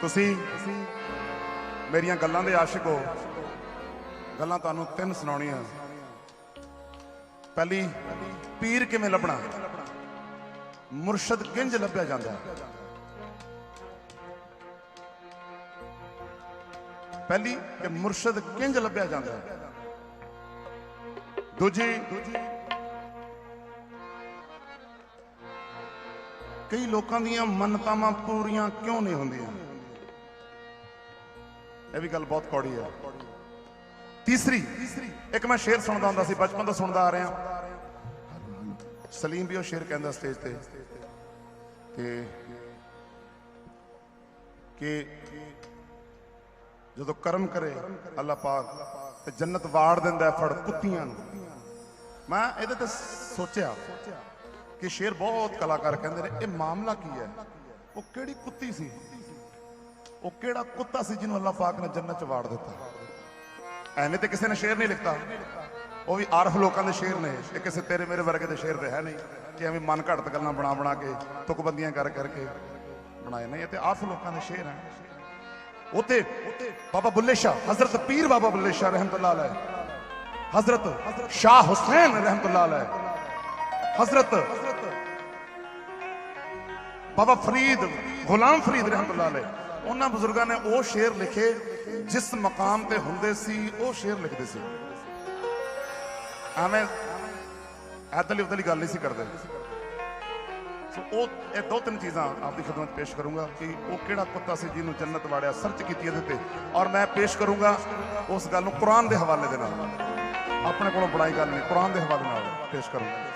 ਤੁਸੀਂ ਮੇਰੀਆਂ ਗੱਲਾਂ ਦੇ ਆਸ਼ਿਕ ਹੋ। ਗੱਲਾਂ ਤੁਹਾਨੂੰ ਤਿੰਨ ਸੁਣਾਉਣੀਆਂ। ਪਹਿਲੀ, ਪੀਰ ਕਿਵੇਂ ਲੱਭਣਾ? ਮੁਰਸ਼ਦ ਕਿੰਜ ਲੱਭਿਆ ਜਾਂਦਾ? ਪਹਿਲੀ, ਕਿ ਮੁਰਸ਼ਦ ਕਿੰਜ ਲੱਭਿਆ ਜਾਂਦਾ? ਦੂਜੀ, ਕਈ ਲੋਕਾਂ ਦੀਆਂ ਮੰਨਤਾਵਾਂ ਪੂਰੀਆਂ ਕਿਉਂ ਨਹੀਂ ਹੁੰਦੀਆਂ? ਇਹ ਵੀ ਗੱਲ ਬਹੁਤ ਕੌੜੀ ਹੈ। ਤੀਸਰੀ, ਇੱਕ ਮੈਂ ਸ਼ੇਰ ਸੁਣਦਾ ਹੁੰਦਾ ਸੀ, ਬਚਪਨ ਤੋਂ ਸੁਣਦਾ ਆ ਰਿਹਾ। ਸਲੀਮ ਵੀ ਉਹ ਸ਼ੇਰ ਕਹਿੰਦਾ ਸਟੇਜ ਤੇ ਤੇ ਕਿ ਜਦੋਂ ਕਰਮ ਕਰੇ ਅੱਲਾਹ ਪਾਕ ਤੇ ਜੰਨਤ ਵਾੜ ਦਿੰਦਾ ਫੜ ਕੁੱਤੀਆਂ ਨੂੰ। ਮੈਂ ਇਹਦੇ ਤੇ ਸੋਚਿਆ ਕਿ ਸ਼ੇਰ ਬਹੁਤ ਕਲਾਕਾਰ ਕਹਿੰਦੇ ਨੇ, ਇਹ ਮਾਮਲਾ ਕੀ ਹੈ? ਉਹ ਕਿਹੜੀ ਕੁੱਤੀ ਸੀ? ਉਹ ਕਿਹੜਾ ਕੁੱਤਾ ਸੀ ਜਿਹਨੂੰ ਅੱਲਾਹ ਪਾਕ ਨੇ ਜੰਨਤ ਚ ਵਾੜ ਦਿੱਤਾ? ਐਵੇਂ ਤੇ ਕਿਸੇ ਨੇ ਸ਼ੇਰ ਨਹੀਂ ਲਿਖਤਾ। ਉਹ ਵੀ ਆਰਫ ਲੋਕਾਂ ਦੇ ਸ਼ੇਰ ਨੇ। ਇਹ ਕਿਸੇ ਤੇਰੇ ਮੇਰੇ ਵਰਗੇ ਦੇ ਸ਼ੇਰ ਤੇ ਨਹੀਂ ਕਿ ਐਵੇਂ ਮਨ ਘੜਤ ਗੱਲਾਂ ਬਣਾ ਬਣਾ ਕੇ, ਤੁਕਬੰਦੀਆਂ ਕਰ ਕਰਕੇ ਬਣਾਏ ਨਹੀਂ ਇਹ ਤੇ ਆਰਫ ਲੋਕਾਂ ਦੇ ਸ਼ੇਰ ਹਨ। ਉਤੇ ਬਾਬਾ ਬੁੱਲੇ ਸ਼ਾਹ, ਹਜ਼ਰਤ ਪੀਰ ਬਾਬਾ ਬੁੱਲੇ ਸ਼ਾਹ ਰਹਿਮਤੁਲਾਹ ਅਲੈਹ। ਹਜ਼ਰਤ ਸ਼ਾਹ ਹੁਸੈਨ ਰਹਿਮਤੁਲਾਹ ਅਲੈਹ। ਹਜ਼ਰਤ ਬਾਬਾ ਫਰੀਦ, ਗੁਲਾਮ ਫਰੀਦ ਰਹਿਮਤੁਲਾਹ ਅਲੈਹ। ਉਹਨਾਂ ਬਜ਼ੁਰਗਾਂ ਨੇ ਉਹ ਸ਼ੇਰ ਲਿਖੇ ਜਿਸ ਮਕਾਮ ਤੇ ਹੁੰਦੇ ਸੀ, ਉਹ ਸ਼ੇਰ ਲਿਖਦੇ ਸੀ। ਐਵੇਂ ਐਦਲੀ ਉਦਲੀ ਗੱਲ ਨਹੀਂ ਸੀ ਕਰਦੇ। ਸੋ ਉਹ ਇਹ ਦੋ ਤਿੰਨ ਚੀਜ਼ਾਂ ਆਪਦੀ ਖidmat ਪੇਸ਼ ਕਰੂੰਗਾ ਕਿ ਉਹ ਕਿਹੜਾ ਕੁੱਤਾ ਸੀ ਜਿਹਨੂੰ ਜੰਨਤ ਵਾੜਿਆ ਸਰਚ ਕੀਤੀ ਇਹਦੇ ਤੇ। ਔਰ ਮੈਂ ਪੇਸ਼ ਕਰੂੰਗਾ ਉਸ ਗੱਲ ਨੂੰ ਕੁਰਾਨ ਦੇ ਹਵਾਲੇ ਦੇ ਨਾਲ। ਆਪਣੇ ਕੋਲੋਂ ਬਣਾਈ ਗੱਲ ਨਹੀਂ, ਕੁਰਾਨ ਦੇ ਹਵਾਲੇ ਨਾਲ ਪੇਸ਼ ਕਰੂੰਗਾ।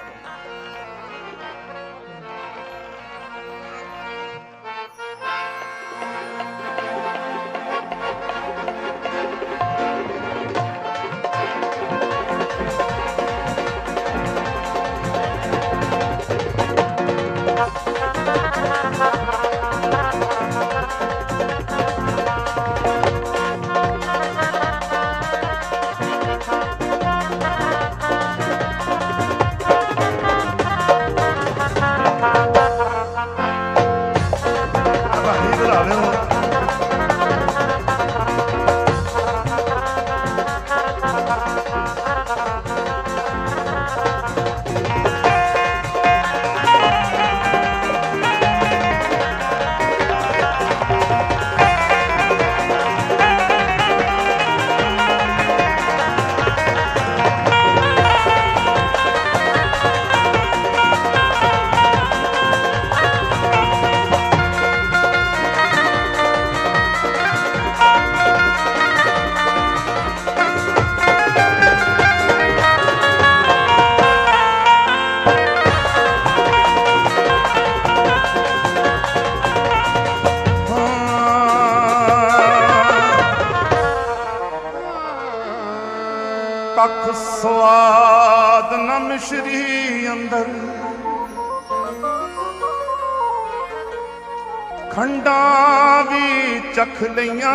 ਲਈਆਂ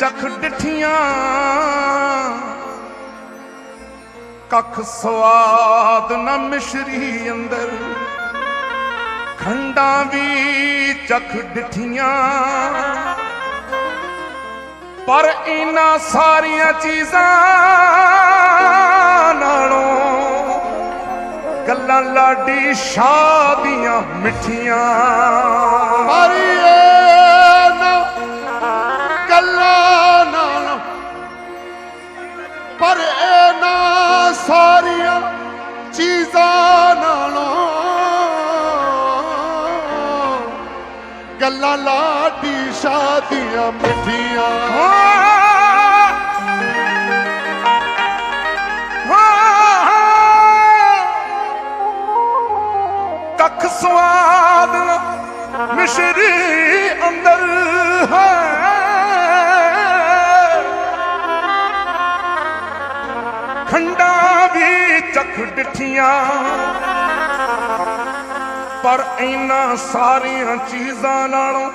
ਚਖ ਡਿਠੀਆਂ, ਕੱਖ ਸਵਾਦ ਨਾ ਮਿਸ਼ਰੀ ਅੰਦਰ, ਖੰਡਾਂ ਵੀ ਚੱਖ ਡਿਠੀਆਂ। ਪਰ ਇਹਨਾਂ ਸਾਰੀਆਂ ਚੀਜ਼ਾਂ ਗੱਲਾਂ ਲਾਡੀ ਸ਼ਾਹ ਦੀਆਂ ਮਿੱਠੀਆਂ। ਹਰੀਏ ਨਾ ਗੱਲਾਂ ਨਾਲ। ਪਰ ਇਹਨਾਂ ਸਾਰੀਆਂ ਚੀਜ਼ਾਂ ਨਾਲੋਂ। ਗੱਲਾਂ ਲਾਡੀ ਸ਼ਾਦੀਆਂ ਮਿੱਠੀਆਂ। ਕੱਖ ਸਵਾਦ ਮਿਸ਼ਰੀ ਅੰਦਰ ਹੈ। ਖੰਡਾਂ ਵੀ ਚੱਖ ਡਿੱਠੀਆਂ, ਪਰ ਇਹਨਾਂ ਸਾਰੀਆਂ ਚੀਜ਼ਾਂ ਨਾਲੋਂ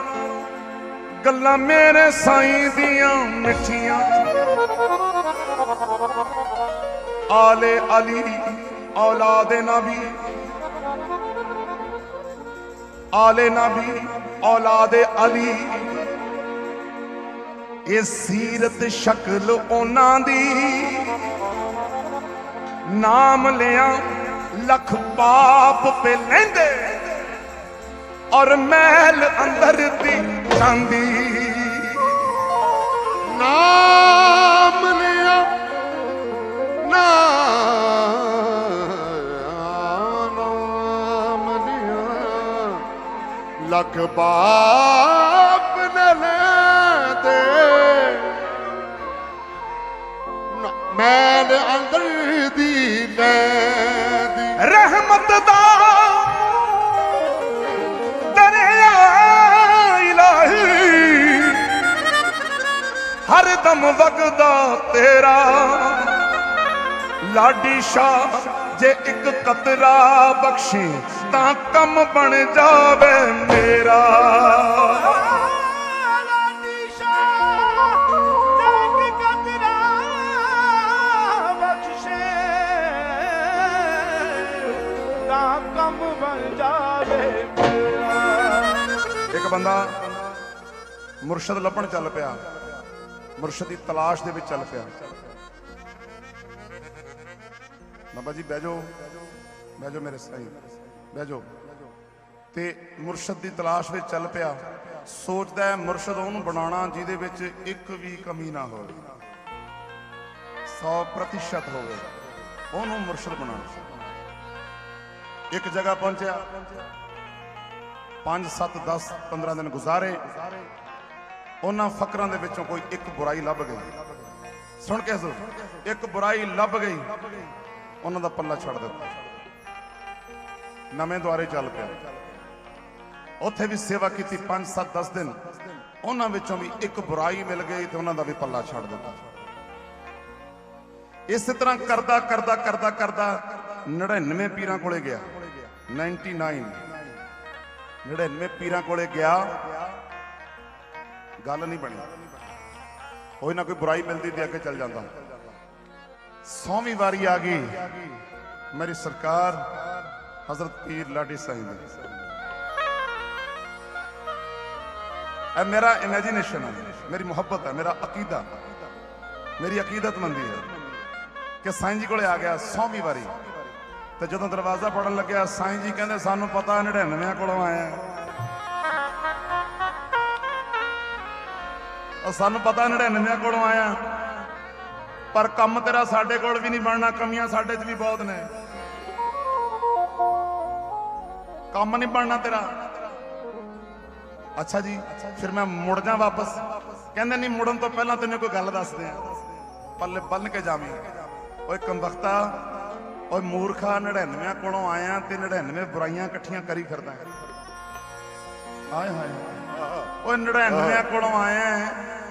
ਗੱਲਾਂ ਮੇਰੇ ਸਾਈਂ ਦੀਆਂ ਮਿੱਠੀਆਂ। ਆਲੇ ਅਲੀ ਔਲਾਦ ਨਬੀ ਆਲੇ ਨਬੀ, ਔਲਾਦ ਅਲੀ। ਇਹ ਸੀਰਤ ਸ਼ਕਲ ਉਹਨਾਂ ਦੀ। ਨਾਮ ਲਿਆ ਲੱਖ ਪਾਪ ਪੇ ਲੈਂਦੇ ਔਰ ਮਹਿਲ ਅੰਦਰ ਦੀ ਚਾਂਦੀ। ਨਾਮ ਲਖ ਬਾਪ ਨੇ ਲੈਂਦੇ ਨਾ- ਅੰਦਰ ਦੀ ਲੈਂਦੀ। ਰਹਿਮਤ ਦਾ ਦਰਿਆ ਇਲਾਹੀ। ਹਰ ਦਮ ਵਗਦਾ ਤੇਰਾ। ਲਾਡੀ ਸ਼ਾਹ ਜੇ ਇੱਕ ਕਤਰਾ ਬਖਸ਼ੇ। ਤਾਂ ਕੰਮ ਬਣ ਜਾਵੇ ਮੇਰਾ। ਇੱਕ ਬੰਦਾ ਮੁਰਸ਼ਦ ਲੱਭਣ ਚੱਲ ਪਿਆ। ਮੁਰਸ਼ਦ ਦੀ ਤਲਾਸ਼ ਦੇ ਵਿੱਚ ਚੱਲ ਪਿਆ। ਬਾਬਾ ਜੀ ਬਹਿ ਜਾਓ ਬਹਿ ਜਾਓ ਮੇਰੇ ਸਾਈਂ ਬਹਿ ਜਾਓ। ਤੇ ਮੁਰਸ਼ਦ ਦੀ ਤਲਾਸ਼ ਵਿੱਚ ਚੱਲ ਪਿਆ। ਸੋਚਦਾ ਹੈ ਮੁਰਸ਼ਦ ਉਹਨੂੰ ਬਣਾਉਣਾ ਜਿਹਦੇ ਵਿੱਚ ਇੱਕ ਵੀ ਕਮੀ ਨਾ ਹੋਵੇ। 100% ਹੋਵੇ। ਉਹਨੂੰ ਮੁਰਸ਼ਦ ਬਣਾਉਣਾ। ਇੱਕ ਜਗ੍ਹਾ ਪਹੁੰਚਿਆ। 5 7 10 15 ਦਿਨ ਗੁਜ਼ਾਰੇ। ਉਹਨਾਂ ਫਕਰਾਂ ਦੇ ਵਿੱਚੋਂ ਕੋਈ ਇੱਕ ਬੁਰਾਈ ਲੱਭ ਗਈ। ਸੁਣ ਕੇ ਹਜ਼ੂਰ। ਇੱਕ ਬੁਰਾਈ ਲੱਭ ਗਈ। ਉਹਨਾਂ ਦਾ ਪੱਲਾ ਛੱਡ ਦਿੱਤਾ। ਨਵੇਂ ਦੁਆਰੇ ਚੱਲ ਪਿਆ। ਉੱਥੇ ਵੀ ਸੇਵਾ ਕੀਤੀ 5 7 10 ਦਿਨ। ਉਹਨਾਂ ਵਿੱਚੋਂ ਵੀ ਇੱਕ ਬੁਰਾਈ ਮਿਲ ਗਈ ਤੇ ਉਹਨਾਂ ਦਾ ਵੀ ਪੱਲਾ ਛੱਡ ਦਿੱਤਾ। ਇਸੇ ਤਰ੍ਹਾਂ ਕਰਦਾ ਕਰਦਾ ਕਰਦਾ ਕਰਦਾ 99 ਪੀਰਾਂ ਕੋਲੇ ਗਿਆ। 99 99 ਪੀਰਾਂ ਕੋਲੇ ਗਿਆ। ਗੱਲ ਨਹੀਂ ਬਣੀ। ਕੋਈ ਨਾ ਕੋਈ ਬੁਰਾਈ ਮਿਲਦੀ ਤੇ ਅੱਗੇ ਚੱਲ ਜਾਂਦਾ। ਸੌਵੀਂ ਵਾਰੀ ਆ ਗਈ। ਮੇਰੀ ਸਰਕਾਰ ਹਜ਼ਰਤ ਪੀਰ ਲਾਡੀ ਸਾਈਂ ਇਹ ਮੇਰਾ ਇਮੇਜਿਨੇਸ਼ਨ ਹੈ ਮੇਰੀ ਮੁਹੱਬਤ ਹੈ ਮੇਰਾ ਅਕੀਦਾ ਮੇਰੀ ਅਕੀਦਤਮੰਦੀ ਹੈ ਕਿ ਸਾਈਂ ਜੀ ਕੋਲੇ ਆ ਗਿਆ ਸੌਵੀਂ ਵਾਰੀ। ਤੇ ਜਦੋਂ ਦਰਵਾਜ਼ਾ ਫੜਨ ਲੱਗਿਆ, ਸਾਈਂ ਜੀ ਕਹਿੰਦੇ, ਸਾਨੂੰ ਪਤਾ 99 ਕੋਲੋਂ ਆਇਆ ਉਹ ਸਾਨੂੰ ਪਤਾ 99 ਕੋਲੋਂ ਆਇਆ। ਪਰ ਕੰਮ ਤੇਰਾ ਸਾਡੇ ਕੋਲ ਵੀ ਨਹੀਂ ਬਣਨਾ, ਕਮੀਆਂ ਸਾਡੇ 'ਚ ਵੀ ਬਹੁਤ ਨੇ। ਕੰਮ ਨਹੀਂ ਬਣਨਾ ਤੇਰਾ। ਅੱਛਾ ਜੀ ਫਿਰ ਮੈਂ ਮੁੜ ਜਾ ਵਾਪਸ। ਕਹਿੰਦੇ ਨਹੀਂ ਮੁੜਨ ਤੋਂ ਪਹਿਲਾਂ ਤੈਨੂੰ ਕੋਈ ਗੱਲ ਦੱਸਦੇ ਆ। ਪੱਲੇ ਬੰਨ ਕੇ ਜਾਵੀਂ। ਓਏ ਕੰਬਖਤਾ ਓਏ ਮੂਰਖਾ 99 ਕੋਲੋਂ ਆਇਆ ਤੇ 99 ਬੁਰਾਈਆਂ ਇਕੱਠੀਆਂ ਕਰੀ ਫਿਰਦਾ। ਹਾਏ ਹਾਏ। ਓਏ 99 ਕੋਲੋਂ ਆਇਆ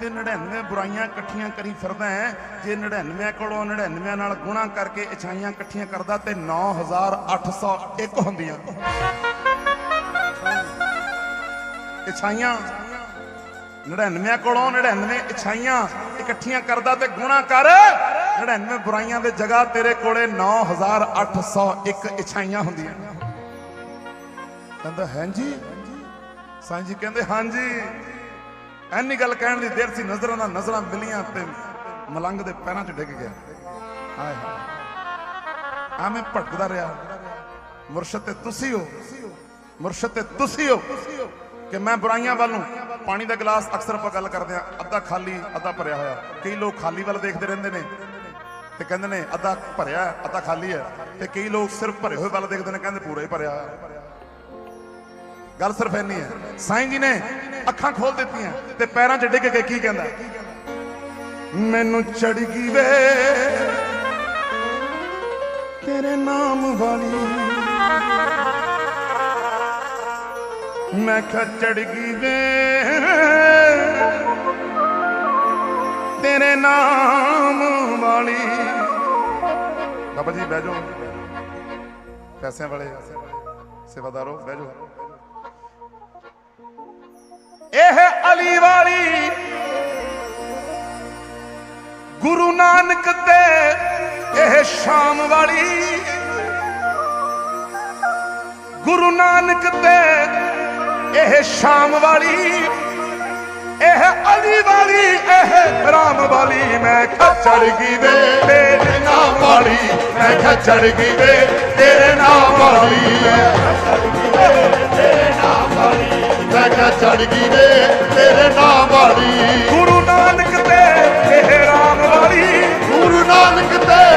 ਤੇ 99 ਬੁਰਾਈਆਂ ਇਕੱਠੀਆਂ ਕਰੀ ਫਿਰਦਾ ਜੇ 99 ਕੋਲੋਂ 99 ਨਾਲ ਗੁਣਾ ਕਰਕੇ ਇਛਾਈਆਂ ਇਕੱਠੀਆਂ ਕਰਦਾ ਤੇ 9801 ਹੁੰਦੀਆਂ। ਇਛਾਈਆਂ। 99 ਕੋਲੋਂ 99 ਇਛਾਈਆਂ ਇਕੱਠੀਆਂ ਕਰਦਾ ਤੇ ਗੁਣਾ ਕਰ। 99 ਬੁਰਾਈਆਂ ਦੇ ਜਗ੍ਹਾ ਤੇਰੇ ਕੋਲੇ 9801 ਇਛਾਈਆਂ ਹੁੰਦੀਆਂ। ਕਹਿੰਦਾ ਹਾਂਜੀ ਸਾਈਂ ਜੀ ਕਹਿੰਦੇ ਹਾਂਜੀ ਐਨੀ ਗੱਲ ਕਹਿਣ ਦੀ ਦੇਰ ਸੀ, ਨਜ਼ਰਾਂ ਨਾਲ ਨਜ਼ਰਾਂ ਮਿਲੀਆਂ ਤੇ ਮਲੰਗ ਦੇ ਪੈਰਾਂ 'ਚ ਡਿੱਗ ਗਿਆ। ਹਾਏ ਹਾਏ। ਭਟਕਦਾ ਰਿਹਾ। ਮੁਰਸ਼ਦ ਤੇ ਤੁਸੀਂ ਹੋ। ਮੁਰਸ਼ਦ ਤੇ ਤੁਸੀਂ ਹੋ। ਕਿ ਮੈਂ ਬੁਰਾਈਆਂ ਵੱਲ ਨੂੰ, ਪਾਣੀ ਦਾ ਗਲਾਸ ਅਕਸਰ ਆਪਾਂ ਗੱਲ ਕਰਦੇ ਆ ਅੱਧਾ ਖਾਲੀ, ਅੱਧਾ ਭਰਿਆ ਹੋਇਆ। ਕਈ ਲੋਕ ਖਾਲੀ ਵੱਲ ਦੇਖਦੇ ਰਹਿੰਦੇ ਨੇ ਤੇ ਕਹਿੰਦੇ ਨੇ ਅੱਧਾ ਭਰਿਆ ਅੱਧਾ ਖਾਲੀ ਹੈ। ਤੇ ਕਈ ਲੋਕ ਸਿਰਫ ਭਰੇ ਹੋਏ ਵੱਲ ਦੇਖਦੇ ਨੇ, ਕਹਿੰਦੇ ਪੂਰਾ ਹੀ ਭਰਿਆ ਹੋਇਆ। ਗੱਲ ਸਿਰਫ ਇੰਨੀ ਹੈ। ਸਾਈਂ ਜੀ ਨੇ ਅੱਖਾਂ ਖੋਲ ਦਿੱਤੀਆਂ ਤੇ ਪੈਰਾਂ 'ਚ ਡਿੱਗ ਕੇ ਕੀ ਕਹਿੰਦਾ? ਮੈਨੂੰ ਚੜ ਗਈ ਵੇ, ਤੇਰੇ ਨਾਮ ਵਾਲੀ। ਮੈਂ ਕਿਹਾ ਚੜ ਗਈ ਵੇ। ਤੇਰੇ ਨਾਮ ਵਾਲੀ। ਬਾਬਾ ਜੀ, ਬਹਿ ਜਾਓ। ਪੈਸਿਆਂ ਵਾਲੇ, ਸੇਵਾਦਾਰੋ, ਬਹਿ ਜਾਓ। ਇਹ ਅਲੀ ਵਾਲੀ ਗੁਰੂ ਨਾਨਕ ਤੇ ਇਹ ਸ਼ਾਮ ਵਾਲੀ। ਗੁਰੂ ਨਾਨਕ ਤੇ ਇਹ ਸ਼ਾਮ ਵਾਲੀ, ਇਹ ਅਲੀ ਵਾਲੀ, ਇਹ ਰਾਮ ਵਾਲੀ। ਮੈਂ ਖੱਚੜ ਗਈ ਵੇ, ਤੇਰੇ ਨਾਮ ਵਾਲੀ। ਮੈਂ ਖੱਚੜ ਗਈ ਵੇ, ਤੇਰੇ ਨਾਮ ਵਾਲੀ। ਮੈਂ ਕਿਹਾ, ਚੜ ਗਈ ਵੇ, ਤੇਰੇ ਨਾਮ ਵਾਲੀ। ਗੁਰੂ ਨਾਨਕ ਤੇ ਇਹ ਰਾਮ ਵਾਲੀ। ਗੁਰੂ ਨਾਨਕ ਤੇ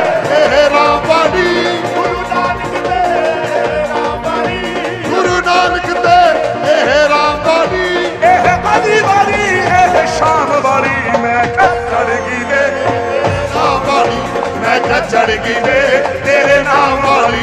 ਮੈਂ ਗਈ ਵੇ ਤੇਰੇ ਨਾਮ ਵਾਲੀ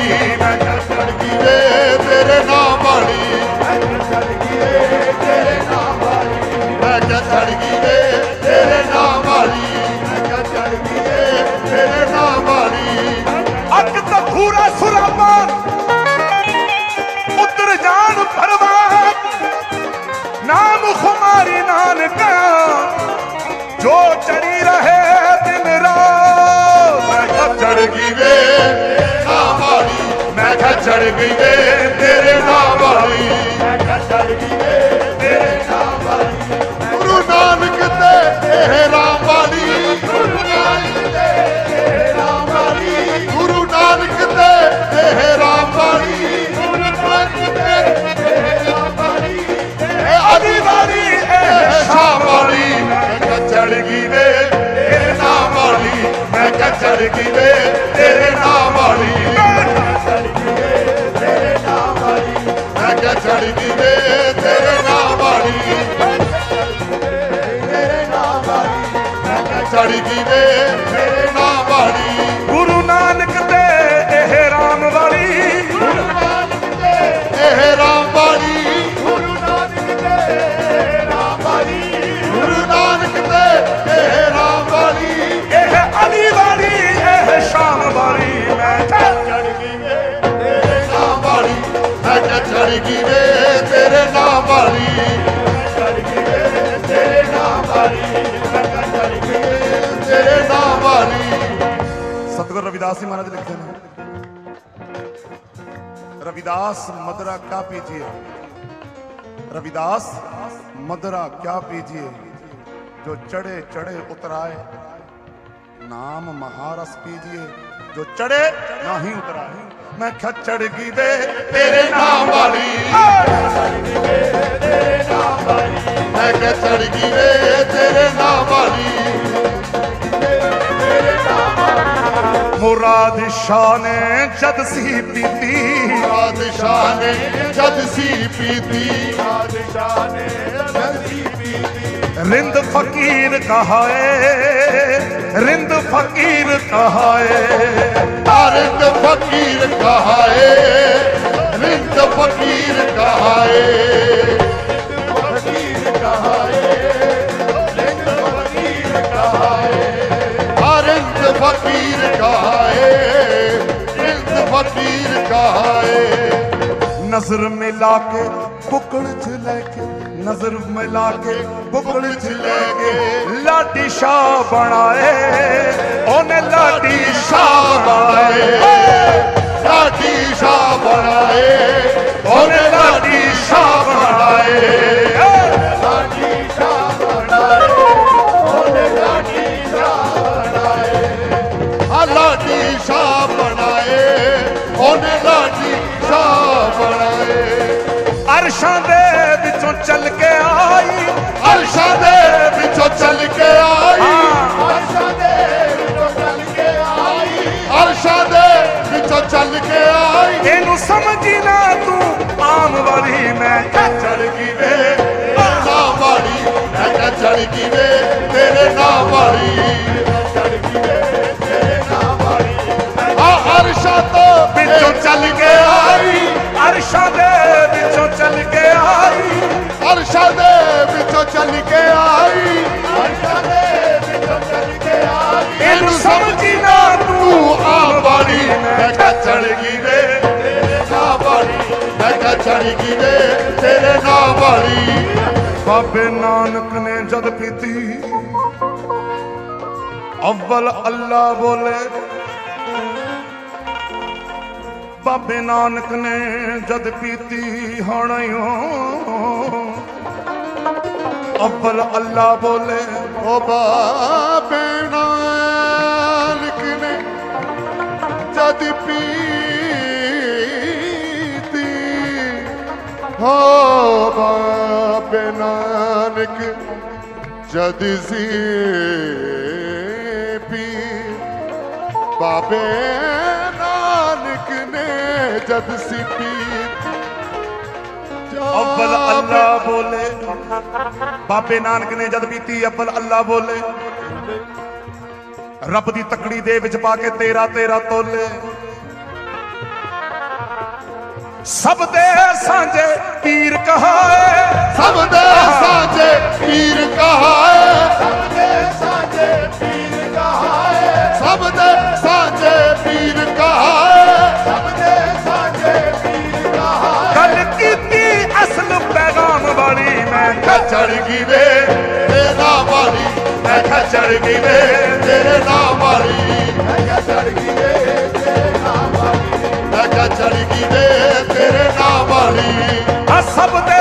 ਮੈਂ सतगुरु रविदास जी महाराज लिखते हैं। रविदास मदरा क्या पीजिए? रविदास मदरा क्या पीजिए? जो चढ़े चढ़े उतराए, नाम महारस पीजिए। जो चढ़े, ना ही उतराए। ਮੈਂ ਖੱਚੜ ਗਈ ਦੇ ਤੇਰੇ ਨਾਮ ਵਾਲੀ। ਮੈਂ ਖੱਚੜ ਗਈ ਵੇ ਤੇਰੇ ਨਾਮ ਵਾਲੀ। ਮੁਰਾਦ ਸ਼ਾਹ ਨੇ ਜਦ ਸੀ ਪੀਤੀ। ਮੁਰਾਦ ਸ਼ਾਹ ਨੇ ਜਦ ਸੀ ਪੀਤੀ। ਮੁਰਾਦ ਸ਼ਾਹ ਨੇ ਜਦ ਸੀ ਰਿੰਦ ਫਕੀਰ ਕਹਾਏ ਰਿੰਦ ਫਕੀਰ ਕਹਾਏ। ਰਿੰਦ ਫਕੀਰ ਕਹਾਏ ਰਿੰਦ ਫਕੀਰ ਕਹਾਏ। ਫਕੀਰ ਕਹਾਏ ਫਕੀਰ ਕਹਾਏ ਰਿੰਦ ਫਕੀਰ ਕਹਾਏ। ਰਿੰਦ ਫਕੀਰ ਕਹਾਏ ਨਜ਼ਰ ਮਿਲਾ ਕੇ ਕੁਕੜ ਚ ਲੈ ਕੇ नजर मिला के बुकड़ ले के लाठी शाह बनाए ओने लाठी शाह बनाए लाठी शाह बनाए ओने लाठी शाह बनाए ਅਰਸ਼ਾਂ ਦੇ ਵਿੱਚੋਂ ਚੱਲ ਕੇ ਆਈ। ਅਰਸ਼ਾਂ ਦੇ ਵਿੱਚੋਂ ਚੱਲ ਕੇ ਆਈ। ਆਸ਼ਾ ਦੇ ਵਿੱਚੋਂ ਚੱਲ ਕੇ ਆਈ। ਅਰਸ਼ਾਂ ਦੇ ਵਿੱਚੋਂ ਚੱਲ ਕੇ ਆਈ। ਇਹਨੂੰ ਸਮਝੀ ਨਾ ਤੂੰ ਆਮ ਵਾਲੀ ਮੈਂ ਚੜ ਗਈ ਵੇ ਨਾਮ ਵਾਲੀ ਮੈਂ ਕਿਹਾ ਚੜ ਗਈ ਵੇ ਤੇਰੇ ਨਾਮ ਵਾਲੀ ਆ ਅਰਸ਼ਾਂ ਤੋਂ ਵਿੱਚੋਂ ਚੱਲ ਕੇ ਚੱਲ ਕੇ ਆਈ। ਆਸ਼ਾ ਦੇ ਵਿੱਚੋਂ ਚੱਲ ਕੇ ਆਈ ਇਹਨੂੰ ਸਮਝੀ ਨਾ ਤੂੰ ਤੂੰ ਵਾਲੀ ਮੈਂ ਕਿਹਾ ਚੜ ਗਈ ਵੇ। ਤੇਰੇ ਨਾਮ ਵਾਲੀ ਮੈਂ ਕਿਹਾ ਚੜ ਗਈ ਵੇ। ਤੇਰੇ ਨਾਮ ਵਾਲੀ ਬਾਬੇ ਨਾਨਕ ਨੇ ਜਦ ਪੀਤੀ ਅਵਲ ਅੱਲਾ ਬੋਲੇ। ਬਾਬੇ ਨਾਨਕ ਨੇ ਜਦ ਪੀਤੀ ਹਣਿਓ। ਅਵਲ ਅੱਲਾ ਬੋਲੇ, ਓ ਬਾਬੇ ਨਾਨਕ ਨੇ, ਜਦ ਪੀਤੀ। ਹੋ ਬਾਬੇ ਨਾਨਕ, ਜਦ ਸੀ ਪੀ ਬਾਬੇ ਨਾਨਕ ਨੇ ਜਦ ਸੀ ਪੀ। ਅਵਲ ਅੱਲਾ ਬੋਲੇ ਬਾਬੇ ਨਾਨਕ ਨੇ ਜਦ ਪੀਤੀ ਅਵਲ ਅੱਲਾ ਬੋਲੇ ਰੱਬ ਦੀ ਤਕੜੀ ਦੇ ਵਿੱਚ ਪਾ ਕੇ ਤੇਰਾ ਤੇਰਾ ਤੋਲੇ। ਸਭ ਦੇ ਸਾਂਝੇ ਪੀਰ ਕਹਾਏ। ਸਭ ਦੇ ਸਾਂਝੇ ਪੀਰ ਕਹਾਏ। ਸਭ ਦੇ ਸਾਂਝੇ ਪੀਰ ਕਹਾਏ। ਸਭ ਦੇ ਵਾਲੀ ਚੜ ਗਈ ਵੇ। ਤੇਰੇ ਨਾਮ ਵਾਲੀ, ਮੈਂ ਕਿਹਾ ਚੜ ਗਈ ਵੇ। ਤੇਰੇ ਨਾਮ ਵਾਲੀ, ਮੈਂ ਕਿਹਾ ਚੜ ਗਈ ਵੇ। ਤੇਰੇ ਨਾਮ ਵਾਲੀ, ਮੈਂ ਕਿਹਾ ਚੜ ਗਈ ਵੇ। ਤੇਰੇ ਨਾਮ ਵਾਲੀ। ਆ ਸਭ ਦੇ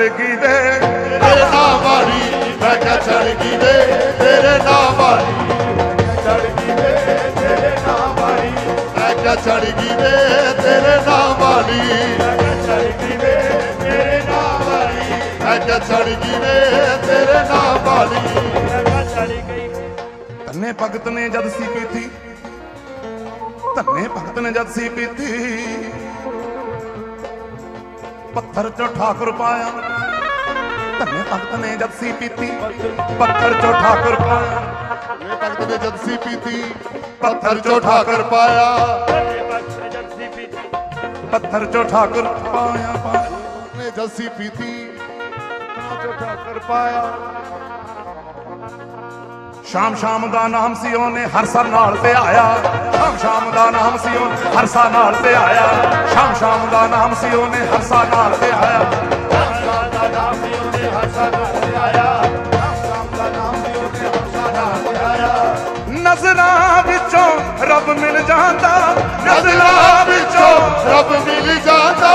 ਖੱਚੜ ਗਈ ਤੇਰੇ ਨਾਮ ਵਾਲੀ ਮੈਂ ਕਿਹਾ ਚੜ ਗਈ ਤੇਰੇ ਨਾਮ ਵਾਲੀ ਚੜ ਗਈ ਤੇਰੇ ਨਾਮ ਵਾਲੀ ਮੈਂ ਕਿਹਾ ਚੜ ਗਈ ਤੇਰੇ ਨਾਮ ਵਾਲੀ ਚੜ ਗਈ ਵੇ। ਤੇਰੇ ਨਾਮ ਵਾਲੀ ਮੈਂ ਕਿਹਾ ਚੜ ਗਈ ਤੇਰੇ ਨਾਮ ਵਾਲੀ ਚੜ ਗਈ ਧੰਨੇ ਭਗਤ ਨੇ ਜਦ ਸੀ ਪੀਤੀ। ਧੰਨੇ ਭਗਤ ਨੇ ਜਦ ਸੀ ਪੀਤੀ। ਪੱਥਰ ਚੋਂ ਠਾਕੁਰ ਪਾਇਆ ਧੰਨੇ ਭਗਤ ਨੇ ਜਦ ਸੀ ਪੀਤੀ, ਪੱਥਰ ਚੋਂ ਠਾਕੁਰ ਪਾਇਆ। ਇਹ ਭਗਤ ਨੇ ਜਦਸੀ ਪੀਤੀ, ਪੱਥਰ ਚੋਂ ਠਾਕਰ ਪਾਇਆ। ਪੱਥਰ ਚੋਂ ਠਾਕੁਰ ਪਾਇਆ ਪਾਇਆ ਨੇ ਜਦਸੀ ਪੀਤੀ ਚੋਂ ਠਾਕਰ ਪਾਇਆ। ਸ਼ਾਮ ਸ਼ਾਮ ਦਾ ਨਾਮ ਸੀ ਉਹਨੇ ਹਰਸਾ ਨਾਲ ਤੇ ਆਇਆ। ਸ਼ਾਮ ਸ਼ਾਮ ਦਾ ਨਾਮ ਸੀ ਉਹਨੇ ਹਰਸਾ ਨਾਲ ਤੇ ਆਇਆ। ਸ਼ਾਮ ਸ਼ਾਮ ਦਾ ਨਾਮ ਸੀ ਉਹਨੇ ਹਰਸਾ ਨਾਲ ਤੇ ਆਇਆ। ਵਿੱਚੋਂ ਰੱਬ ਮਿਲ ਜਾਂਦਾ ਨਜ਼ਰਾਂ ਵਿੱਚੋਂ ਰੱਬ ਮਿਲ ਜਾਂਦਾ।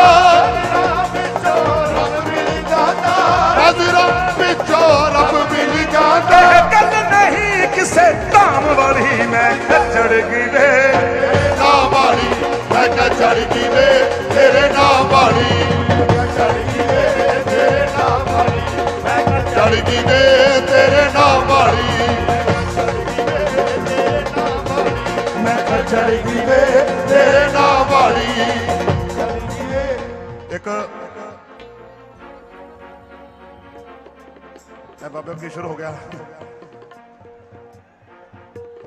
ਬਾਬਾ ਕੀ ਹੋ ਗਿਆ।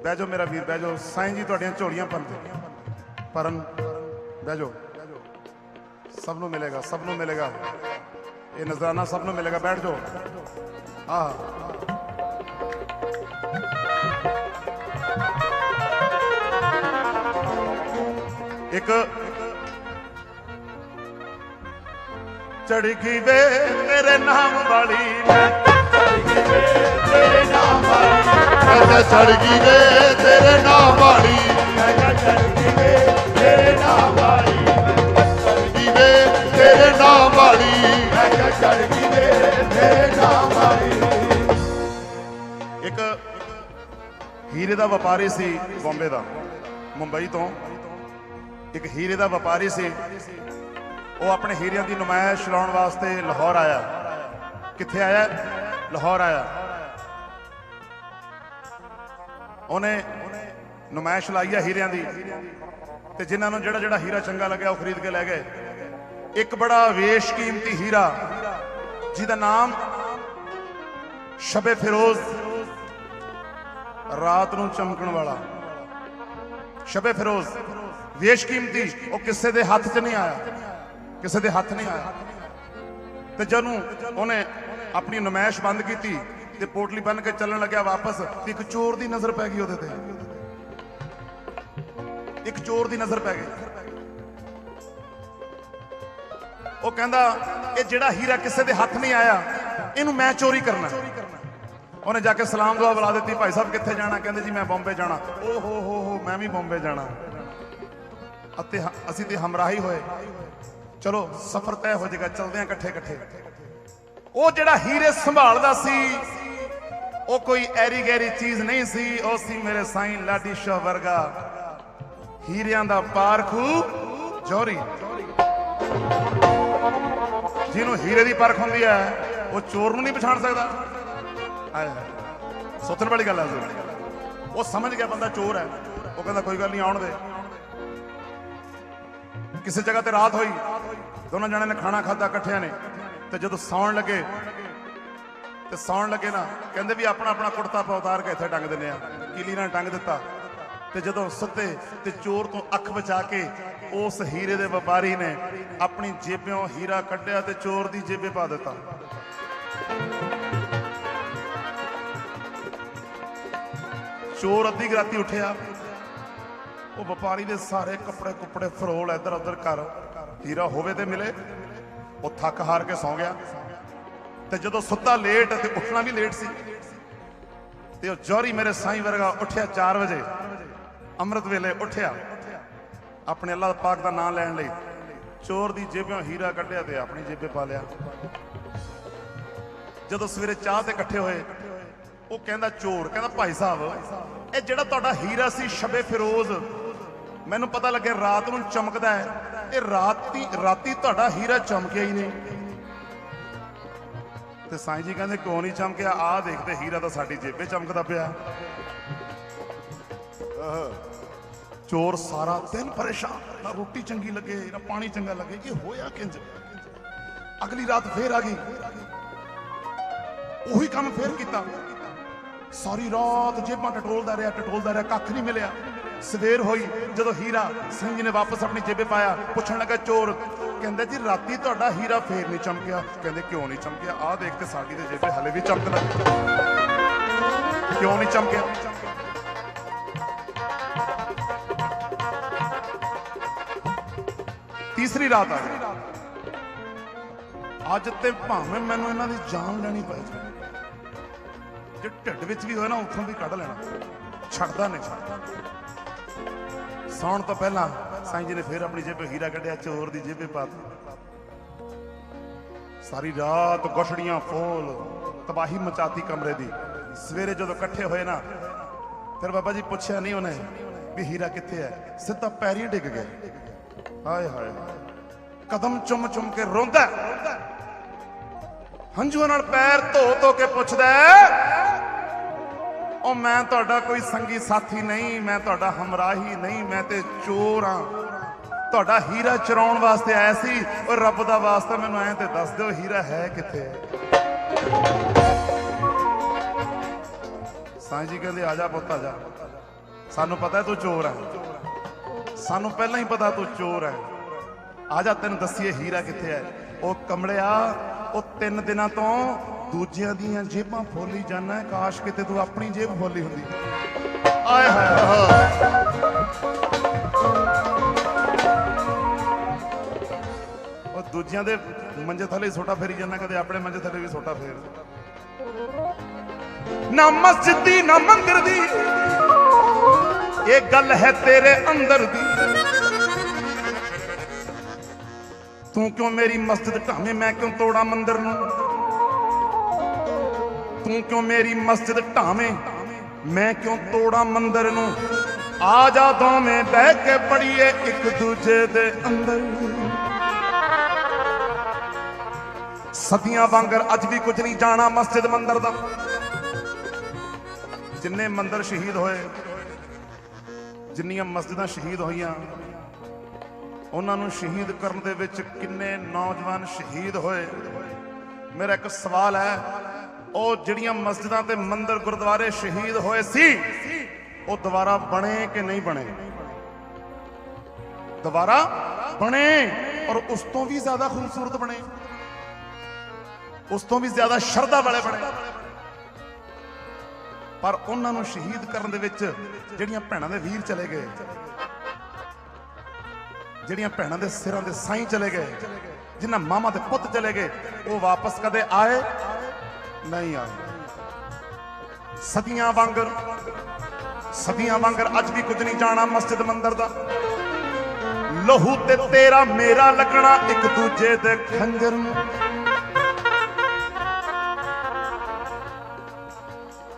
ਬਹਿ ਜਾਓ ਮੇਰਾ ਵੀਰ, ਬਹਿ ਜਾਓ। ਸਾਈਂ ਜੀ ਤੁਹਾਡੀਆਂ ਝੋਲੀਆਂ ਭਰਨ ਪਰਨ ਬਹਿ ਜਾਓ। ਸਭ ਨੂੰ ਮਿਲੇਗਾ, ਸਭ ਨੂੰ ਮਿਲੇਗਾ। ਇਹ ਨਜ਼ਰਾਨਾ ਸਭ ਨੂੰ ਮਿਲੇਗਾ, ਬੈਠ ਜਾਓ। ਆਹ। ਇੱਕ ਚੜਕੀ ਵੇ ਤੇਰੇ ਨਾਮ ਵਾਲੀ ਮੈਂ। ਤੇਰੇ ਨਾਮ ਵਾਲੀ ਮੈਂ ਚੜ ਗਈ ਵੇ ਤੇਰੇ ਨਾਮ ਵਾਲੀ ਮੈਂ ਚੜ ਗਈ ਵੇ ਤੇਰੇ ਨਾਮ ਵਾਲੀ ਚੜ ਗਈ ਵੇ ਤੇਰੇ ਨਾਮ ਵਾਲੀ ਮੈਂ ਚੜ ਗਈ ਵੇ ਤੇਰੇ ਨਾਮ ਵਾਲੀ। ਇੱਕ ਹੀਰੇ ਦਾ ਵਪਾਰੀ ਸੀ ਬੰਬੇ ਦਾ, ਮੁੰਬਈ ਤੋਂ। ਇੱਕ ਹੀਰੇ ਦਾ ਵਪਾਰੀ ਸੀ। ਉਹ ਆਪਣੇ ਹੀਰਿਆਂ ਦੀ ਨੁਮਾਇਸ਼ ਲਾਉਣ ਵਾਸਤੇ ਲਾਹੌਰ ਆਇਆ। ਕਿੱਥੇ ਆਇਆ? ਲਾਹੌਰ ਆਇਆ। ਉਹਨੇ ਨੁਮਾਇਸ਼ ਲਾਈ ਆ ਹੀਰਿਆਂ ਦੀ ਤੇ ਜਿਨ੍ਹਾਂ ਨੂੰ ਜਿਹੜਾ ਜਿਹੜਾ ਹੀਰਾ ਚੰਗਾ ਲੱਗਿਆ ਉਹ ਖਰੀਦ ਕੇ ਲੈ ਗਏ। ਇੱਕ ਬੜਾ ਵੇਸ਼ ਕੀਮਤੀ ਹੀਰਾ, ਜਿਹਦਾ ਨਾਮ ਸ਼ਬੇ ਫਿਰੋਜ਼, ਰਾਤ ਨੂੰ ਚਮਕਣ ਵਾਲਾ। ਸ਼ਬੇ ਫਿਰੋਜ਼, ਵੇਸ਼ ਕੀਮਤੀ, ਉਹ ਕਿਸੇ ਦੇ ਹੱਥ 'ਚ ਨਹੀਂ ਆਇਆ। ਕਿਸੇ ਦੇ ਹੱਥ ਨਹੀਂ ਆਇਆ। ਤੇ ਜਦੋਂ ਉਹਨੇ ਆਪਣੀ ਨਮਾਇਸ਼ ਬੰਦ ਕੀਤੀ ਤੇ ਪੋਟਲੀ ਬੰਨ ਕੇ ਚੱਲਣ ਲੱਗਿਆ ਵਾਪਸ ਤੇ ਇੱਕ ਚੋਰ ਦੀ ਨਜ਼ਰ ਪੈ ਗਈ ਉਹਦੇ ਤੇ। ਇੱਕ ਚੋਰ ਦੀ ਨਜ਼ਰ ਪੈ ਗਈ। ਉਹ ਕਹਿੰਦਾ, ਇਹ ਜਿਹੜਾ ਹੀਰਾ ਕਿਸੇ ਦੇ ਹੱਥ ਨਹੀਂ ਆਇਆ, ਇਹਨੂੰ ਮੈਂ ਚੋਰੀ ਕਰਨਾ ਉਹਨੇ ਜਾ ਕੇ ਸਲਾਮ ਦੁਆ ਬੁਲਾ ਦਿੱਤੀ, ਭਾਈ ਸਾਹਿਬ, ਕਿੱਥੇ ਜਾਣਾ? ਕਹਿੰਦੇ, ਜੀ, ਮੈਂ ਬੰਬੇ ਜਾਣਾ। ਓ ਹੋ ਹੋ ਹੋ, ਮੈਂ ਵੀ ਬੰਬੇ ਜਾਣਾ। ਅਤੇ ਅਸੀਂ ਤੇ ਹਮਰਾਹੀ ਹੋਏ। ਚਲੋ, ਸਫ਼ਰ ਤੈਅ ਹੋ ਜਾਏਗਾ, ਚਲਦੇ ਆ ਇਕੱਠੇ ਇਕੱਠੇ ਉਹ ਜਿਹੜਾ ਹੀਰੇ ਸੰਭਾਲਦਾ ਸੀ, ਉਹ ਕੋਈ ਐਰੀ ਗੈਰੀ ਚੀਜ਼ ਨਹੀਂ ਸੀ, ਉਹ ਸੀ ਮੇਰੇ ਸਾਈਂ ਲਾਡੀ ਸ਼ਾਹ ਵਰਗਾ। ਹੀਰਿਆਂ ਦਾ ਪਾਰਖੂ ਜੋਰੀ ਜਿਹਨੂੰ ਹੀਰੇ ਦੀ ਪਰਖ ਹੁੰਦੀ ਹੈ, ਉਹ ਚੋਰ ਨੂੰ ਨਹੀਂ ਪਛਾਣ ਸਕਦਾ। ਆਏ, ਸੋਚਣ ਵਾਲੀ ਗੱਲ ਹੈ ਉਹ ਸਮਝ ਗਿਆ ਬੰਦਾ ਚੋਰ ਹੈ। ਉਹ ਕਹਿੰਦਾ, ਕੋਈ ਗੱਲ ਨਹੀਂ, ਆਉਣ ਦੇ। ਕਿਸੇ ਜਗ੍ਹਾ ਤੇ ਰਾਤ ਹੋਈ। ਦੋਨਾਂ ਜਣਿਆਂ ਨੇ ਖਾਣਾ ਖਾਧਾ, ਇਕੱਠਿਆਂ ਨੇ। ਤੇ ਜਦੋਂ ਸੌਣ ਲੱਗੇ, ਤੇ ਸੌਣ ਲੱਗੇ ਨਾ, ਕਹਿੰਦੇ ਵੀ ਆਪਣਾ ਆਪਣਾ ਕੁੜਤਾ ਪਾ ਉਤਾਰ ਕੇ ਇੱਥੇ ਟੰਗ ਦਿੰਦੇ ਆ। ਕੀਲੀ ਨਾਲ ਟੰਗ ਦਿੱਤਾ। ਤੇ ਜਦੋਂ ਸੁੱਤੇ ਤੇ ਚੋਰ ਤੋਂ ਅੱਖ ਬਚਾ ਕੇ ਉਸ ਹੀਰੇ ਦੇ ਵਪਾਰੀ ਨੇ ਆਪਣੀ ਜੇਬਿਓਂ ਹੀਰਾ ਕੱਢਿਆ ਤੇ ਚੋਰ ਦੀ ਜੇਬੇ ਪਾ ਦਿੱਤਾ। ਚੋਰ ਅੱਧੀ ਕੁ ਰਾਤੀ ਉੱਠਿਆ। ਉਹ ਵਪਾਰੀ ਦੇ ਸਾਰੇ ਕੱਪੜੇ ਕੁੱਪੜੇ ਫਰੋਲ ਇੱਧਰ ਉੱਧਰ ਕਰ। ਹੀਰਾ ਹੋਵੇ ਤੇ ਮਿਲੇ। ਉਹ ਥੱਕ ਹਾਰ ਕੇ ਸੌਂ ਗਿਆ। ਤੇ ਜਦੋਂ ਸੁੱਤਾ ਲੇਟ ਤੇ ਉੱਠਣਾ ਵੀ ਲੇਟ ਸੀ। ਤੇ ਉਹ ਜੌਰੀ ਮੇਰੇ ਸਾਈਂ ਵਰਗਾ ਉੱਠਿਆ 4 ਵਜੇ। ਅੰਮ੍ਰਿਤ ਵੇਲੇ ਉੱਠਿਆ। ਆਪਣੇ ਅੱਲਾਹ ਪਾਕ ਦਾ ਨਾਮ ਲੈਣ ਲਈ ਚੋਰ ਦੀ ਜੇਬਿਓਂ ਹੀਰਾ ਕੱਢਿਆ ਤੇ ਆਪਣੀ ਜੇਬੇ ਪਾ ਲਿਆ। ਜਦੋਂ ਸਵੇਰੇ ਚਾਹ ਤੇ ਇਕੱਠੇ ਹੋਏ, ਉਹ ਕਹਿੰਦਾ, ਚੋਰ, ਕਹਿੰਦਾ, ਭਾਈ ਸਾਹਿਬ, ਇਹ ਜਿਹੜਾ ਤੁਹਾਡਾ ਹੀਰਾ ਸੀ ਸ਼ਬੇ ਫਿਰੋਜ਼ ਮੈਨੂੰ ਪਤਾ ਲੱਗਿਆ ਰਾਤ ਨੂੰ ਚਮਕਦਾ ਹੈ। ਇਹ ਰਾਤੀ ਰਾਤੀ ਤੁਹਾਡਾ ਹੀਰਾ ਚਮਕਿਆ ਹੀ ਨਹੀਂ। ਤੇ ਸਾਈਂ ਜੀ ਕਹਿੰਦੇ, ਕਿਉਂ ਨਹੀਂ ਚਮਕਿਆ? ਆਹ ਦੇਖਦੇ ਹੀਰਾ ਤਾਂ ਸਾਡੀ ਜੇਬੇ ਚਮਕਦਾ ਪਿਆ। ਚੋਰ ਸਾਰਾ ਦਿਨ ਪਰੇਸ਼ਾਨ, ਨਾ ਰੋਟੀ ਚੰਗੀ ਲੱਗੇ, ਨਾ ਪਾਣੀ ਚੰਗਾ ਲੱਗੇ। ਕਿ ਹੋਇਆ ਕਿੰਜ? ਅਗਲੀ ਰਾਤ ਫੇਰ ਆ ਗਈ। ਉਹੀ ਕੰਮ ਫੇਰ ਕੀਤਾ। ਸਾਰੀ ਰਾਤ ਜੇਬਾਂ ਟਟੋਲਦਾ ਰਿਹਾ ਟਟੋਲਦਾ ਰਿਹਾ, ਕੱਖ ਨਹੀਂ ਮਿਲਿਆ। ਸਵੇਰ ਹੋਈ ਜਦੋਂ ਹੀਰਾ ਸਿੰਘ ਜੀ ਨੇ ਵਾਪਸ ਆਪਣੀ ਜੇਬੇ ਪਾਇਆ, ਪੁੱਛਣ ਲੱਗਾ, ਚੋਰ, ਕਹਿੰਦਾ ਜੀ, ਰਾਤੀ ਤੁਹਾਡਾ ਹੀਰਾ ਫੇਰ ਨਹੀਂ ਚਮਕਿਆ। ਕਹਿੰਦੇ, ਕਿਉਂ ਨਹੀਂ ਚਮਕਿਆ? ਆਹ ਦੇਖ ਤੇ ਸਾਡੀ ਦੇ ਜੇਬੇ ਹਲੇ ਵੀ ਚਮਕਦਾ ਕਿਉਂ ਨਹੀਂ ਚਮਕਿਆ? ਤੀਸਰੀ ਰਾਤ ਆ ਗਈ। ਅੱਜ ਤੇ ਭਾਵੇਂ ਮੈਨੂੰ ਇਹਨਾਂ ਦੀ ਜਾਨ ਲੈਣੀ ਪਏ ਜੇ ਢਿੱਡ ਵਿੱਚ ਵੀ ਹੋਇਆ ਨਾ, ਉੱਥੋਂ ਵੀ ਕੱਢ ਲੈਣਾ। ਛੱਡਦਾ ਨਹੀਂ। ਛੱਡਦਾ ਸੌਣ ਤੋਂ ਪਹਿਲਾਂ ਸਾਈਂ ਜੀ ਨੇ ਫੇਰ ਆਪਣੀ ਜੇਬੇ ਹੀਰਾ ਕੱਢਿਆ, ਚੋਰ ਦੀ ਜੇਬੇ ਪਾ ਸਾਰੀ ਰਾਤ ਗੁੱਛੜੀਆਂ ਫੋਲ, ਤਬਾਹੀ ਮਚਾਤੀ ਕਮਰੇ ਦੀ। ਸਵੇਰੇ ਜਦੋਂ ਇਕੱਠੇ ਹੋਏ ਨਾ, ਫਿਰ ਬਾਬਾ ਜੀ ਪੁੱਛਿਆ ਨਹੀਂ ਉਹਨੇ ਵੀ ਹੀਰਾ ਕਿੱਥੇ ਹੈ? ਸਿੱਧਾ ਪੈਰੀ ਡਿੱਗ ਗਏ ਹਾਏ ਹਾਏ ਕਦਮ ਚੁੰਮ ਚੁੰਮ ਕੇ ਰੋਂਦਾ ਹੰਝੂਆਂ ਨਾਲ ਪੈਰ ਧੋ ਧੋ ਕੇ ਪੁੱਛਦਾ ਉਹ ਮੈਂ ਤੁਹਾਡਾ ਕੋਈ ਸੰਗੀ ਸਾਥੀ ਨਹੀਂ, ਮੈਂ ਤੁਹਾਡਾ ਹਮਰਾਹੀ ਨਹੀਂ, ਮੈਂ ਤੇ ਚੋਰ ਹਾਂ ਤੁਹਾਡਾ ਹੀਰਾ ਚਰਾਉਣ ਵਾਸਤੇ ਆਇਆ ਸੀ, ਉਹ ਰੱਬ ਦਾ ਵਾਸਤਾ ਮੈਨੂੰ ਐਂ ਤੇ ਦੱਸ ਦਿਓ, ਹੀਰਾ ਹੈ ਕਿੱਥੇ? ਸਾਈਂ ਜੀ ਕਹਿੰਦੇ, ਆ ਜਾ ਪੁੱਤ, ਆ ਜਾ। ਸਾਨੂੰ ਪਤਾ ਤੂੰ ਚੋਰ ਹੈ ਸਾਨੂੰ ਪਹਿਲਾਂ ਹੀ ਪਤਾ ਤੂੰ ਚੋਰ ਹੈ ਆ ਜਾ, ਤੈਨੂੰ ਦੱਸੀਏ ਹੀਰਾ ਕਿੱਥੇ ਹੈ। ਉਹ ਕਮਲਿਆ, ਉਹ ਤਿੰਨ ਦਿਨਾਂ ਤੋਂ ਦੂਜਿਆਂ ਦੀਆਂ ਜੇਬਾਂ ਫੋਲੀ ਜਾਂਦਾ ਕਾਸ਼ ਕਿਤੇ ਤੂੰ ਆਪਣੀ ਜੇਬ ਫੋਲੀ ਹੁੰਦੀ। ਆਏ ਹਾਏ ਉਹ ਦੂਜਿਆਂ ਦੇ ਮੰਜੇ ਥੱਲੇ ਸੋਟਾ ਫੇਰੀ ਜਾਂਦਾ ਕਦੇ ਆਪਣੇ ਮੰਜੇ ਥੱਲੇ ਵੀ ਸੋਟਾ ਫੇਰ। ਨਾ ਮਸਜਿਦ ਦੀ ਨਾ ਮੰਦਰ ਦੀ। ਇਹ ਗੱਲ ਹੈ ਤੇਰੇ ਅੰਦਰ ਦੀ। ਤੂੰ ਕਿਉਂ ਮੇਰੀ ਮਸਜਿਦ ਢਾਵੇਂ ਮੈਂ ਕਿਉਂ ਤੋੜਾਂ ਮੰਦਰ ਨੂੰ? ਤੂੰ ਕਿਉਂ ਮੇਰੀ ਮਸਜਿਦ ਢਾਵੇਂ? ਮੈਂ ਕਿਉਂ ਤੋੜਾਂ ਮੰਦਰ ਨੂੰ? ਆ ਜਾ ਦੋਵੇਂ ਬਹਿ ਕੇ ਪੜੀਏ ਇੱਕ ਦੂਜੇ ਦੇ ਅੰਦਰ। ਸਦੀਆਂ ਵਾਂਗਰ ਅੱਜ ਵੀ ਕੁਝ ਨਹੀਂ ਜਾਣਾ ਮਸਜਿਦ ਮੰਦਰ ਦਾ। ਜਿੰਨੇ ਮੰਦਰ ਸ਼ਹੀਦ ਹੋਏ, ਜਿੰਨੀਆਂ ਮਸਜਿਦਾਂ ਸ਼ਹੀਦ ਹੋਈਆਂ, ਉਹਨਾਂ ਨੂੰ ਸ਼ਹੀਦ ਕਰਨ ਦੇ ਵਿੱਚ ਕਿੰਨੇ ਨੌਜਵਾਨ ਸ਼ਹੀਦ ਹੋਏ? ਮੇਰਾ ਇੱਕ ਸਵਾਲ ਹੈ ਉਹ ਜਿਹੜੀਆਂ ਮਸਜਿਦਾਂ ਤੇ ਮੰਦਰ ਗੁਰਦੁਆਰੇ ਸ਼ਹੀਦ ਹੋਏ ਸੀ, ਉਹ ਦੁਬਾਰਾ ਬਣੇ ਕਿ ਨਹੀਂ ਬਣੇ? ਦੁਬਾਰਾ ਬਣੇ ਔਰ ਉਸ ਤੋਂ ਵੀ ਜ਼ਿਆਦਾ ਖੂਬਸੂਰਤ ਬਣੇ। ਉਸ ਤੋਂ ਵੀ ਜ਼ਿਆਦਾ ਸ਼ਰਧਾ ਵਾਲੇ ਬਣੇ। ਪਰ ਉਹਨਾਂ ਨੂੰ ਸ਼ਹੀਦ ਕਰਨ ਦੇ ਵਿੱਚ ਜਿਹੜੀਆਂ ਭੈਣਾਂ ਦੇ ਵੀਰ ਚਲੇ ਗਏ, ਜਿਹੜੀਆਂ ਭੈਣਾਂ ਦੇ ਸਿਰਾਂ ਦੇ ਸਾਈਂ ਚਲੇ ਗਏ, ਜਿਨ੍ਹਾਂ ਮਾਮਾ ਦੇ ਪੁੱਤ ਚਲੇ ਗਏ, ਉਹ ਵਾਪਸ ਕਦੇ ਆਏ? ਨਹੀਂ ਆਏ ਸਦੀਆਂ ਵਾਂਗਰ ਸਦੀਆਂ ਵਾਂਗਰ ਅੱਜ ਵੀ ਕੁਝ ਨਹੀਂ ਜਾਣਾ ਮਸਜਿਦ ਮੰਦਰ ਦਾ। ਲਹੂ ਤੇ ਤੇਰਾ ਮੇਰਾ ਲੱਗਣਾ ਇੱਕ ਦੂਜੇ ਦੇ ਖੰਜਰ ਨੂੰ।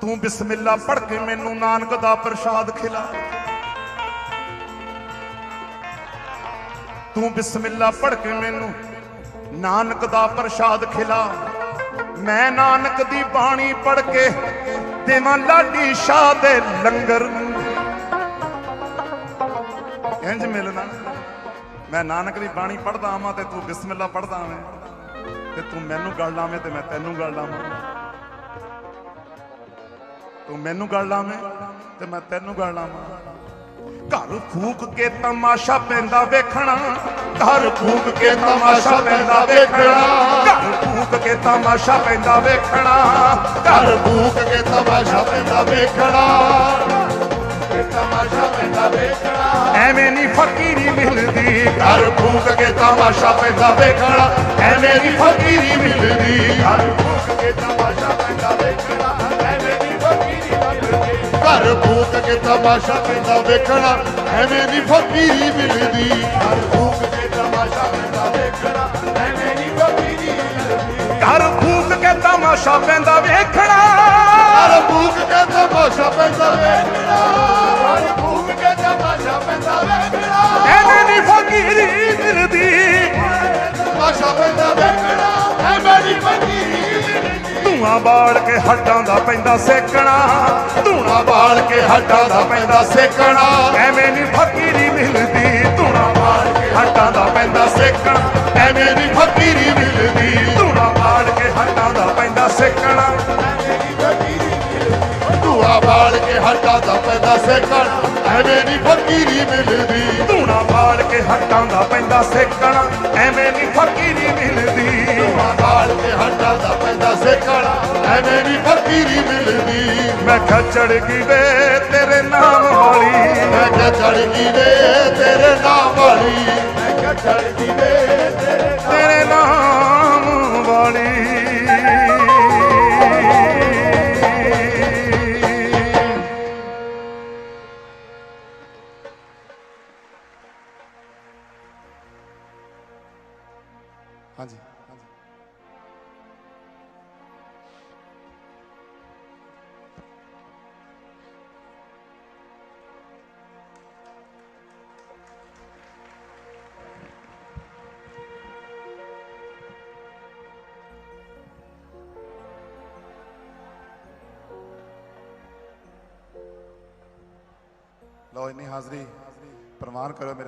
ਤੂੰ ਬਿਸਮਿਲ੍ਲਾ ਪੜ੍ਹ ਕੇ ਮੈਨੂੰ ਨਾਨਕ ਦਾ ਪ੍ਰਸ਼ਾਦ ਖਿਲਾ। ਤੂੰ ਬਿਸਮਿਲ੍ਲਾ ਪੜ੍ਹ ਕੇ ਮੈਨੂੰ ਨਾਨਕ ਦਾ ਪ੍ਰਸ਼ਾਦ ਖਿਲਾ। ਮੈਂ ਨਾਨਕ ਦੀ ਬਾਣੀ ਪੜ ਕੇ ਦੇਵਾਂ ਲਾਡੀ ਸ਼ਾਹ ਦੇ ਲੰਗਰ ਇੰਜ ਮਿਲਣਾ ਮੈਂ ਨਾਨਕ ਦੀ ਬਾਣੀ ਪੜ੍ਹਦਾ ਆਵਾਂ ਤੇ ਤੂੰ ਬਿਸਮਿਲ੍ਲਾ ਪੜ੍ਹਦਾ ਆਵੇਂ ਤੇ ਤੂੰ ਮੈਨੂੰ ਗੱਲ ਲਾਵੇਂ ਤੇ ਮੈਂ ਤੈਨੂੰ ਗੱਲ ਲਾਵਾਂ ਤੂੰ ਮੈਨੂੰ ਗੱਲ ਲਾਵੇਂ ਤੇ ਮੈਂ ਤੈਨੂੰ ਗੱਲ ਲਾਵਾਂ ਘਰ ਫੂਕ ਕੇ ਤਮਾਸ਼ਾ ਪੈਂਦਾ ਵੇਖਣਾ, ਘਰ ਫੂਕ ਕੇ ਤਮਾਸ਼ਾ ਪੈਂਦਾ ਵੇਖਣਾ। ਘਰ ਫੂਕ ਕੇ ਤਮਾਸ਼ਾ ਪੈਂਦਾ ਵੇਖਣਾ। ਘਰ ਭੂਖ ਕੇ ਤਮਾਸ਼ਾ ਪੈਂਦਾ ਵੇਖਣਾ। ਤਮਾਸ਼ਾ ਪੈਂਦਾ ਵੇਖਣਾ। ਐਵੇਂ ਨਹੀਂ ਫਕੀਰੀ ਮਿਲਦੀ। ਘਰ ਭੂਖ ਕੇ ਤਮਾਸ਼ਾ ਪੈਂਦਾ ਵੇਖਣਾ। ਐਵੇਂ ਦੀ ਫਕੀਰੀ ਮਿਲਦੀ। ਘਰ ਭੁੱਖ ਕੇ ਤਮਾਸ਼ਾ ਪੈਂਦਾ ਵੇਖਣਾ। ਐਵੇਂ ਦੀ ਫਕੀਰੀ ਮਿਲਦੀ। ਘਰ ਭੂਖ ਕੇ ਤਮਾਸ਼ਾ ਪੈਂਦਾ ਵੇਖਣਾ। ਐਵੇਂ ਦੀ ਫਕੀਰੀ ਮਿਲਦੀ। ਘਰ ਭੁੱਖ ਕੇ ਤਮਾਸ਼ਾ ਪੈਂਦਾ ਵੇਖਣਾ। ਘਰ ਫੂਕ ਕੇ ਤਮਾਸ਼ਾ ਪੈਂਦਾ ਵੇਖਣਾ। ਘਰ ਭੂਖ ਕੇ ਤਮਾਸ਼ਾ ਪੈਂਦਾ ਵੇਖਣਾ। ਹਰ ਭੁੱਖ ਕੇ ਤਮਾਸ਼ਾ ਪੈਂਦਾ ਵੇਖਣਾ। ਐਵੇਂ ਨਹੀਂ ਫਕੀਰੀ ਮਿਲਦੀ। ਤਮਾਸ਼ਾ ਪੈਂਦਾ ਵੇਖਣਾ। ਐਵੇਂ ਦੀ ਫਕੀਰੀ ਧੂਆਂ ਬਾੜ ਕੇ ਹੱਡਾਂ ਦਾ ਪੈਂਦਾ ਸੇਕਣਾ। ਧੂਣਾ ਬਾਲ ਕੇ ਹੱਡਾਂ ਦਾ ਪੈਂਦਾ ਸੇਕਣਾ। ਐਵੇਂ ਨਹੀਂ ਫਕੀਰੀ ਮਿਲਦੀ। ਧੂਣਾ ਬਾੜ ਕੇ ਹੱਡਾਂ ਦਾ ਪੈਂਦਾ ਸੇਕਣਾ। ਐਵੇਂ ਦੀ ਫਕੀਰੀ ਮਿਲਦੀ। ਸੇਕਣਾ। ਧੂਆ ਬਾਲ ਕੇ ਹੱਟਾਂ ਦਾ ਪੈਂਦਾ ਸੇਕਣ। ਐਵੇਂ ਦੀ ਫਕੀਰੀ ਮਿਲਦੀ। ਧੂਣਾ ਬਾੜ ਕੇ ਹੱਡਾਂ ਦਾ ਪੈਂਦਾ ਸੇਕਣਾ। ਐਵੇਂ ਨਹੀਂ ਫਕੀਰੀ ਮਿਲਦੀ। ਧੂਆ ਬਾਲ ਕੇ ਹੱਡਾਂ ਦਾ ਪੈਂਦਾ ਸੇਕਣ। ਐਵੇਂ ਦੀ ਫਕੀਰੀ ਮਿਲਦੀ। ਮੈਂ ਖਚੜ ਗਈ ਵੇ ਤੇਰੇ ਨਾਮ ਵਾਲੀ। ਮੈਂ ਕਿਹਾ ਚੜ ਗਈ ਵੇ ਤੇਰੇ ਨਾਮ ਵਾਲੀ। ਮੈਂ ਕਿਹਾ ਚੜਦੀ ਵੇ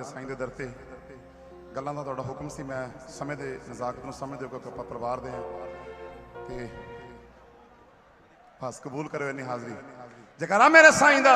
ਪ੍ਰਵਾਨ ਸਾਈਂ ਦੇ ਦਰ ਤੇ ਗੱਲਾਂ ਦਾ ਤੁਹਾਡਾ ਹੁਕਮ ਸੀ। ਮੈਂ ਸਮੇਂ ਦੇ ਨਜ਼ਾਕਤ ਨੂੰ ਸਮਝਦੇ ਹੋ ਕਿਉਂਕਿ ਆਪਾਂ ਪਰਿਵਾਰ ਦੇ ਹਾਂ ਤੇ ਬਸ ਕਬੂਲ ਕਰੋ ਇੰਨੀ ਹਾਜ਼ਰੀ। ਜਕਰਾ ਮੇਰੇ ਸਾਈਂ ਦਾ।